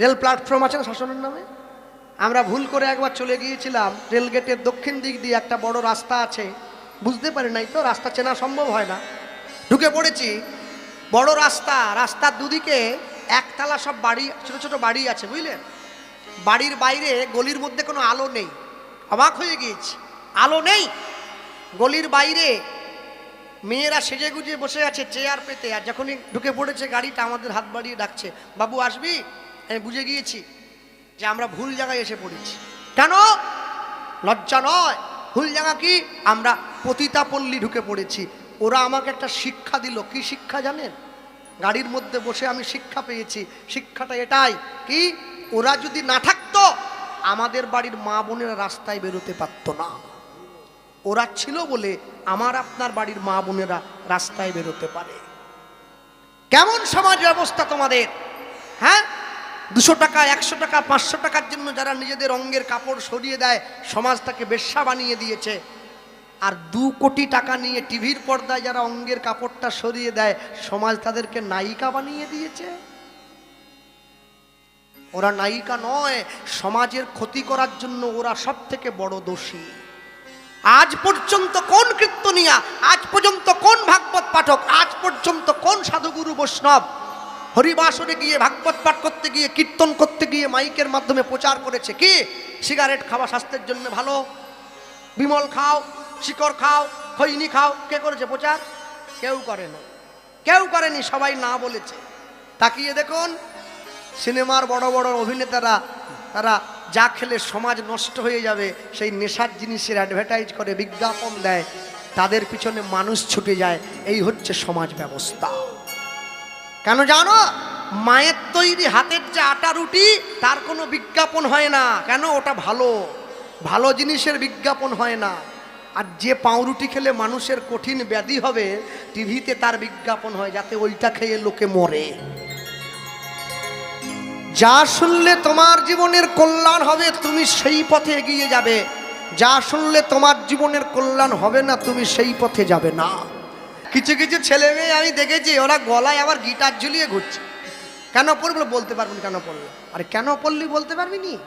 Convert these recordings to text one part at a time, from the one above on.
Rail platform আছে না শাসনের নামে? আমরা ভুল করে একবার চলে গিয়েছিলাম, রেল গেটের দক্ষিণ দিক দিয়ে একটা বড় রাস্তা আছে। বুঝতে পারি নাই তো, রাস্তা চেনা সম্ভব হয় না। ঢুকে পড়েছি, বড় রাস্তা, রাস্তার দুদিকে একতলা সব বাড়ি, ছোট ছোট বাড়ি আছে, বুঝলেন? বাড়ির বাইরে গলির মধ্যে কোনো আলো নেই। অবাক হয়ে গিয়েছি, আলো নেই! গলির বাইরে মেয়েরা সেজে গুজে বসে আছে, চেয়ার পেতে, আর যখনই ঢুকে পড়েছে, গাড়িটা আমাদের হাত বাড়িয়ে ডাকছে, বাবু, আসবি? আমি বুঝে গিয়েছি যে আমরা ভুল জায়গায় এসে পড়েছি। কেন? লজ্জা নয়। ভুল জায়গা কি? আমরা পতিতা পল্লী ঢুকে পড়েছি। ওরা আমাকে একটা শিক্ষা দিল। কি শিক্ষা জানেন? গাড়ির মধ্যে বসে আমি শিক্ষা পেয়েছি। শিক্ষাটা এটাই কি? ওরা যদি না থাকতো আমাদের বাড়ির মা বোনেরা রাস্তায় বেরোতে পারতো না। ওরা ছিল বলে আমার আপনার বাড়ির মা বোনেরা রাস্তায় বেরোতে পারে। কেমন সমাজ ব্যবস্থা তোমাদের? হ্যাঁ? দুশো টাকা, একশো টাকা, পাঁচশো টাকার জন্য যারা নিজেদের অঙ্গের কাপড় সরিয়ে দেয় সমাজ তাকে বেশ্যা বানিয়ে দিয়েছে। আর দু কোটি টাকা নিয়ে টিভির পর্দায় যারা অঙ্গের কাপড়টা সরিয়ে দেয়, সমাজ তাদেরকে নায়িকা বানিয়ে দিয়েছে। ওরা নায়িকা নয়, সমাজের ক্ষতি করার জন্য ওরা সব থেকে বড় দোষী। আজ পর্যন্ত কোন কীর্তনিয়া, আজ পর্যন্ত কোন ভাগবত পাঠক, আজ পর্যন্ত কোন সাধুগুরু বৈষ্ণব হরিবাসরে গিয়ে ভাগবত পাঠ করতে গিয়ে, কীর্তন করতে গিয়ে মাইকের মাধ্যমে প্রচার করেছে কি? সিগারেট খাওয়া স্বাস্থ্যের জন্য ভালো। বিমল খাও, শিকড় খাও, খৈনি খাও, কে করেছে প্রচার? কেউ করে না। কেউ করেনি, সবাই না বলেছে। তাকিয়ে দেখুন, সিনেমার বড় বড় অভিনেতারা, তারা যা খেলে সমাজ নষ্ট হয়ে যাবে, সেই নেশার জিনিসের অ্যাডভার্টাইজ করে, বিজ্ঞাপন দেয়, তাদের পিছনে মানুষ ছুটে যায়, এই হচ্ছে সমাজ ব্যবস্থা। কেন জানো? মায়ের তৈরি হাতের যে আটা রুটি, তার কোনো বিজ্ঞাপন হয় না। কেন? ওটা ভালো। ভালো জিনিসের বিজ্ঞাপন হয় না। আর যে পাউরুটি খেলে মানুষের কঠিন ব্যাধি হবে, টিভিতে তার বিজ্ঞাপন হয় যাতে ওইটা খেয়ে লোকে মরে। যা শুনলে তোমার জীবনের কল্যাণ হবে, তুমি সেই পথে এগিয়ে যাবে। যা শুনলে তোমার জীবনের কল্যাণ হবে না, তুমি সেই পথে যাবে না। কিছু কিছু ছেলে মেয়ে আমি দেখেছি ওরা গলায় আবার গিটার ঝুলিয়ে ঘুরছে। কেন পড়ল বলতে পারবেন কেন পড়ল? আরে কেন পড়লি বলতে পারবি নি?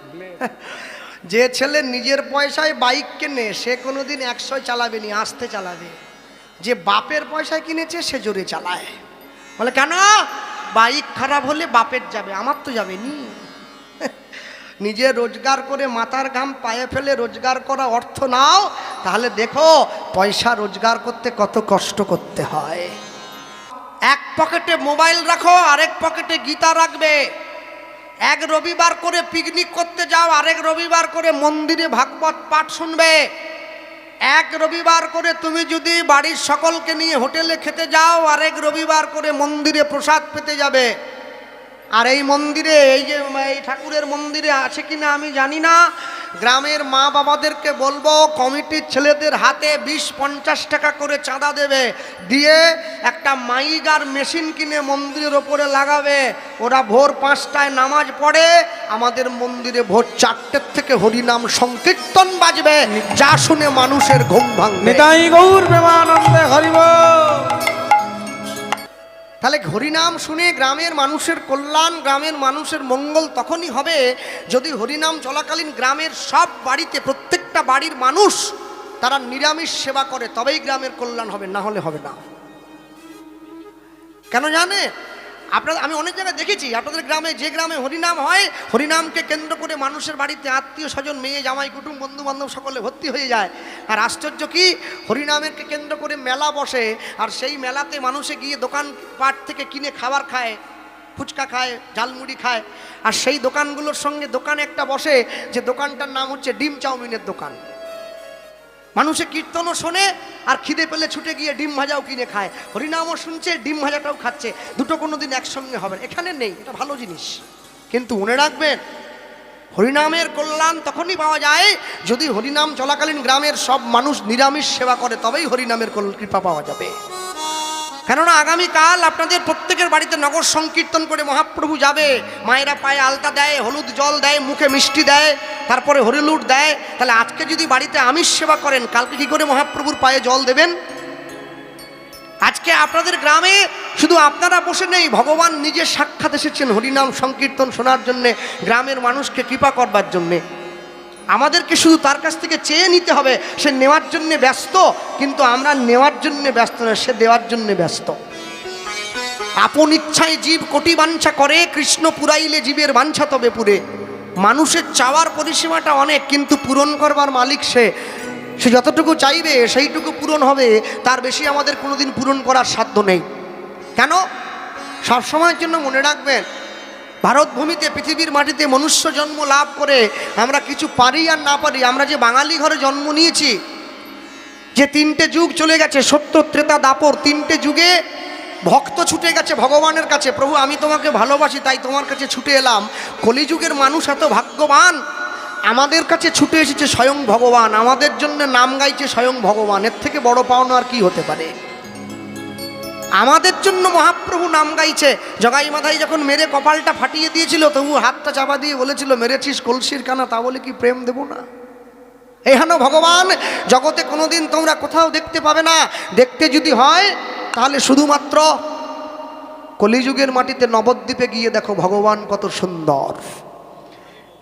যে ছেলে নিজের পয়সায় বাইক কেনে সে কোনোদিন একশোয় চালাবে নি আসতে চালাবে। যে বাপের পয়সায় কিনেছে সে জোরে চালায়। বলে কেন? বাইক খারাপ হলে বাপের যাবে আমার তো যাবে নি। নিজে রোজগার করে মাথার ঘাম পায়ে ফেলে রোজগার করা অর্থ নাও তাহলে দেখো, পয়সা রোজগার করতে কত কষ্ট করতে হয়। এক পকেটে মোবাইল রাখো, আরেক পকেটে গীতা রাখবে। এক রবিবার করে পিকনিক করতে যাও, আরেক রবিবার করে মন্দিরে ভাগবত পাঠ শুনবে। এক রবিবার করে তুমি যদি বাড়ির সকলকে নিয়ে হোটেলে খেতে যাও, আরেক রবিবার করে মন্দিরে প্রসাদ পেতে যাবে। আর এই মন্দিরে, এই যে, এই ঠাকুরের মন্দিরে আছে কিনা আমি জানি না। গ্রামের মা বাবাদেরকে বলব, কমিটির ছেলেদের হাতে বিশ পঞ্চাশ টাকা করে চাঁদা দেবে, দিয়ে একটা মাইগার মেশিন কিনে মন্দিরের ওপরে লাগাবে। ওরা ভোর পাঁচটায় নামাজ পড়ে, আমাদের মন্দিরে ভোর চারটের থেকে হরিনাম সংকীর্তন বাজবে। যা শুনে মানুষের ঘুম ভাঙবে। নিতাই গৌর প্রেমানন্দে তাহলে হরিনাম শুনে গ্রামের মানুষের কল্যাণ, গ্রামের মানুষের মঙ্গল তখনই হবে যদি হরিনাম চলাকালীন গ্রামের সব বাড়িতে প্রত্যেকটা বাড়ির মানুষ তারা নিরামিষ সেবা করে, তবেই গ্রামের কল্যাণ হবে, না হলে হবে না। কেন জানে আপনার আমি অনেক জায়গায় দেখেছি, আপনাদের গ্রামে যে গ্রামে হরিনাম হয়, হরিনামকে কেন্দ্র করে মানুষের বাড়িতে আত্মীয় স্বজন, মেয়ে, জামাই, কুটুম বন্ধু বান্ধব সকলে ভর্তি হয়ে যায়। আর আশ্চর্য কি, হরিনামেরকে কেন্দ্র করে মেলা বসে, আর সেই মেলাতে মানুষে গিয়ে দোকান পাট থেকে কিনে খাবার খায়, ফুচকা খায়, ঝালমুড়ি খায়। আর সেই দোকানগুলোর সঙ্গে দোকানে একটা বসে, যে দোকানটার নাম হচ্ছে ডিম চাউমিনের দোকান। মানুষে কীর্তনও শোনে আর খিদে পেলে ছুটে গিয়ে ডিম ভাজাও কিনে খায়। হরিনামও শুনছে, ডিম ভাজাটাও খাচ্ছে। দুটো কোনো দিন একসঙ্গে হবে এখানে নেই, এটা ভালো জিনিস। কিন্তু মনে রাখবেন, হরিনামের কল্যাণ তখনই পাওয়া যায় যদি হরিনাম চলাকালীন গ্রামের সব মানুষ নিরামিষ সেবা করে, তবেই হরিনামের কৃপা পাওয়া যাবে। কেননা আগামীকাল আপনাদের প্রত্যেকের বাড়িতে নগর সংকীর্তন করে মহাপ্রভু যাবে। মায়েরা পায়ে আলতা দেয়, হলুদ জল দেয়, মুখে মিষ্টি দেয়, তারপরে হরিলুট দেয়। তাহলে আজকে যদি বাড়িতে আমিষ সেবা করেন, কালকে কি করে মহাপ্রভুর পায়ে জল দেবেন? আজকে আপনাদের গ্রামে শুধু আপনারা বসে নেই, ভগবান নিজে সাক্ষাৎ এসেছেন হরিনাম সংকীর্তন শোনার জন্যে, গ্রামের মানুষকে কৃপা করবার জন্যে। আমাদেরকে শুধু তার কাছ থেকে চেয়ে নিতে হবে, সে নেওয়ার জন্যে ব্যস্ত, কিন্তু আমরা নেওয়ার জন্যে ব্যস্ত না, সে দেওয়ার জন্য ব্যস্ত। আপন ইচ্ছায় জীব কোটি বাঞ্ছা করে, কৃষ্ণ পুরাইলে জীবের বাঞ্ছা তবে পুরে। মানুষের চাওয়ার পরিসীমাটা অনেক, কিন্তু পূরণ করবার মালিক সে। সে যতটুকু চাইবে, সেইটুকু পূরণ হবে, তার বেশি আমাদের কোনোদিন পূরণ করার সাধ্য নেই। কেন? সবসময়ের জন্য মনে রাখবেন ভারতভূমিতে, পৃথিবীর মাটিতে মনুষ্য জন্ম লাভ করে আমরা কিছু পারি আর না পারি, আমরা যে বাঙালি ঘরে জন্ম নিয়েছি, যে তিনটে যুগ চলে গেছে, সত্য, ত্রেতা, দাপর, তিনটে যুগে ভক্ত ছুটে গেছে ভগবানের কাছে, প্রভু, আমি তোমাকে ভালোবাসি, তাই তোমার কাছে ছুটে এলাম। কলিযুগের মানুষ এত ভাগ্যবান, আমাদের কাছে ছুটে এসেছে স্বয়ং ভগবান, আমাদের জন্য নাম গাইছে স্বয়ং ভগবান, এর থেকে বড় পাওনা আর কি হতে পারে? আমাদের জন্য মহাপ্রভু নাম গাইছে। জগাই মাথায় যখন মেরে কপালটা ফাটিয়ে দিয়েছিল, তবু হাতটা চাপা দিয়ে বলেছিল, মেরেছিস কলসির কানা, তা বলে কি প্রেম দেব না? এখানে ভগবান, জগতে কোনোদিন তোমরা কোথাও দেখতে পাবে না। দেখতে যদি হয়, তাহলে শুধুমাত্র কলিযুগের মাটিতে নবদ্বীপে গিয়ে দেখো ভগবান কত সুন্দর।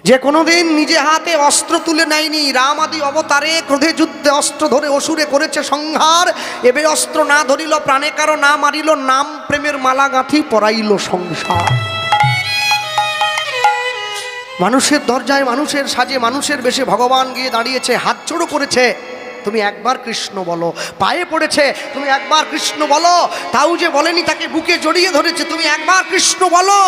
যে কোনোদিন নিজে হাতে অস্ত্র তুলে নেয়নি রাম আদি অবতারে ক্রোধে যুদ্ধে অস্ত্র ধরে অসুরে করেছে সংহার। এবে অস্ত্র না ধরিল, প্রাণে কারও না মারিল, নাম প্রেমের মালা গাঁথি পরাইল সংসার। মানুষের দরজায়, মানুষের সাজে, মানুষের বেশে ভগবান গিয়ে দাঁড়িয়েছে, হাত জোড়ো করেছে, তুমি একবার কৃষ্ণ বলো। পায়ে পড়েছে, তুমি একবার কৃষ্ণ বলো। তাও যে বলেনি, তাকে বুকে জড়িয়ে ধরেছে, তুমি একবার কৃষ্ণ বলো।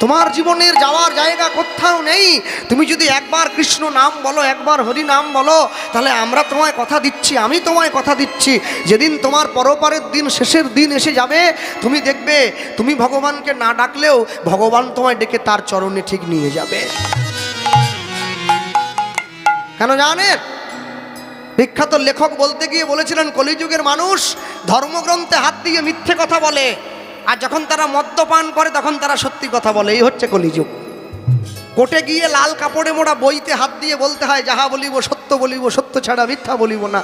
তোমার জীবনের যাওয়ার জায়গা কোথাও নেই। তুমি যদি একবার কৃষ্ণ নাম বলো, একবার হরি নাম বলো, তাহলে আমরা তোমায় কথা দিচ্ছি, আমি তোমায় কথা দিচ্ছি। যেদিন তোমার পরপারের দিন, শেষের দিন এসে যাবে, তুমি দেখবে, তুমি ভগবানকে না ডাকলেও ভগবান তোমায় ডেকে তার চরণে ঠিক নিয়ে যাবে। কেন জানেন? বিখ্যাত লেখক বলতে গিয়ে বলেছিলেন, কলিযুগের মানুষ ধর্মগ্রন্থে হাত দিয়ে মিথ্যে কথা বলে। আর যখন তারা মদ্যপান করে, তখন তারা সত্যি কথা বলে, এই হচ্ছে কলিযুগ। কোর্টে গিয়ে লাল কাপড়ে মোড়া বইতে হাত দিয়ে বলতে হয়, যাহা বলিব সত্য বলিব, সত্য ছাড়া মিথ্যা বলিব না।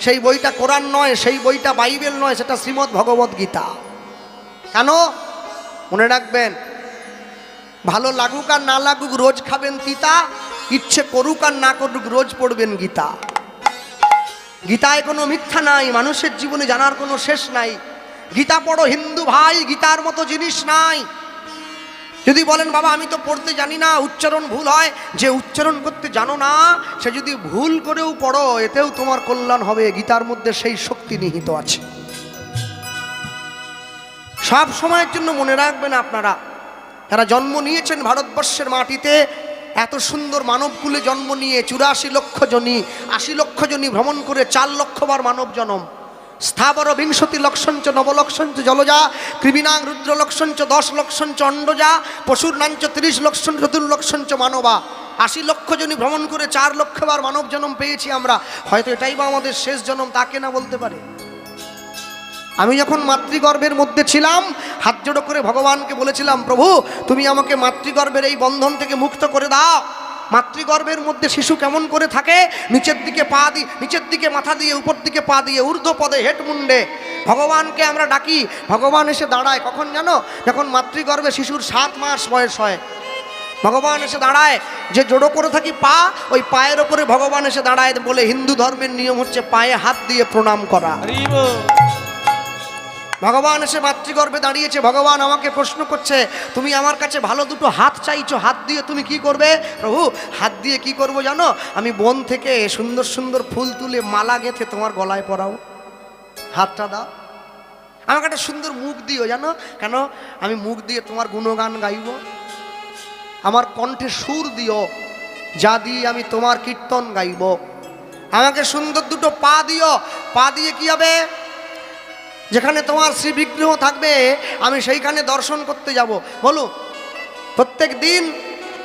সেই বইটা কোরআন নয়, সেই বইটা বাইবেল নয়, সেটা শ্রীমদ্ ভগবত গীতা। কেন? মনে রাখবেন, ভালো লাগুক আর না লাগুক, রোজ খাবেন তিতা, ইচ্ছে করুক আর না করুক, রোজ পড়বেন গীতা। গীতায় কোনো মিথ্যা নাই, মানুষের জীবনে জানার কোনো শেষ নাই। গীতা পড়ো, হিন্দু ভাই, গীতার মতো জিনিস নাই। যদি বলেন, বাবা, আমি তো পড়তে জানি না, উচ্চারণ ভুল হয়। যে উচ্চারণ করতে জানো না, সে যদি ভুল করেও পড়ো, এতেও তোমার কল্যাণ হবে। গীতার মধ্যে সেই শক্তি নিহিত আছে। সব সময়ের জন্য মনে রাখবেন আপনারা তারা জন্ম নিয়েছেন ভারতবর্ষের মাটিতে, এত সুন্দর মানবকুলে জন্ম নিয়ে চুরাশি লক্ষ জনী, আশি লক্ষ জনী ভ্রমণ করে চার লক্ষবার মানব জনম স্থাবর বিংশতি লক্ষঞ্চ নবলক্ষঞ্চ জলজা, কৃমিনাং রুদ্র লক্ষঞ্চ দশ লক্ষঞ্চ অণ্ডজা পশুর নাঞ্চ, তিরিশ লক্ষণ চতুর্লক্ষঞ্চ মানবা। আশি লক্ষ জনী ভ্রমণ করে চার লক্ষবার মানব জন্ম পেয়েছি আমরা। হয়তো এটাই বা আমাদের শেষ জনম তাকে না বলতে পারে? আমি যখন মাতৃগর্ভের মধ্যে ছিলাম, হাত জোড়ো করে ভগবানকে বলেছিলাম, প্রভু, তুমি আমাকে মাতৃগর্ভের এই বন্ধন থেকে মুক্ত করে দাও। মাতৃগর্ভের মধ্যে শিশু কেমন করে থাকে? নিচের দিকে পা দিয়ে, নিচের দিকে মাথা দিয়ে, উপর দিকে পা দিয়ে, ঊর্ধ্ব পদে, হেট মুন্ডে ভগবানকে আমরা ডাকি, ভগবান এসে দাঁড়ায়। কখন জানো? যখন মাতৃগর্ভে শিশুর সাত মাস বয়স হয়। ভগবান এসে দাঁড়ায়, যে জোড়ো করে থাকি পা, ওই পায়ের ওপরে ভগবান এসে দাঁড়ায় বলে, হিন্দু ধর্মের নিয়ম হচ্ছে পায়ে হাত দিয়ে প্রণাম করা। ভগবান এসে মাতৃগর্ভে দাঁড়িয়েছে, ভগবান আমাকে প্রশ্ন করছে, তুমি আমার কাছে ভালো দুটো হাত চাইছো, হাত দিয়ে তুমি কি করবে? প্রভু, হাত দিয়ে কি করব জানো? আমি বন থেকে সুন্দর সুন্দর ফুল তুলে মালা গেঁথে তোমার গলায় পরাও। হাতটা দাও। আমাকে একটা সুন্দর মুখ দিও জানো? কেন? আমি মুখ দিয়ে তোমার গুণগান গাইব। আমার কণ্ঠে সুর দিও, যা দিয়ে আমি তোমার কীর্তন গাইব। আমাকে সুন্দর দুটো পা দিও। পা দিয়ে কি হবে? যেখানে তোমার শ্রী বিগ্রহ থাকবে, আমি সেইখানে দর্শন করতে যাব। বলো, প্রত্যেক দিন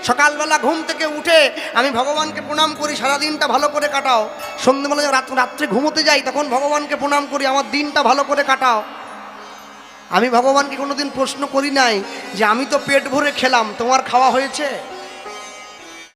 সকালবেলা ঘুম থেকে উঠে আমি ভগবানকে প্রণাম করি সারা দিনটা ভালো করে কাটাও। সন্ধ্যেবেলা যখন রাত রাত্রে ঘুমোতে যাই, তখন ভগবানকে প্রণাম করি, আমার দিনটা ভালো করে কাটাও। আমি ভগবানকে কোনোদিন প্রশ্ন করি নাই যে, আমি তো পেট ভরে খেলাম, তোমার খাওয়া হয়েছে?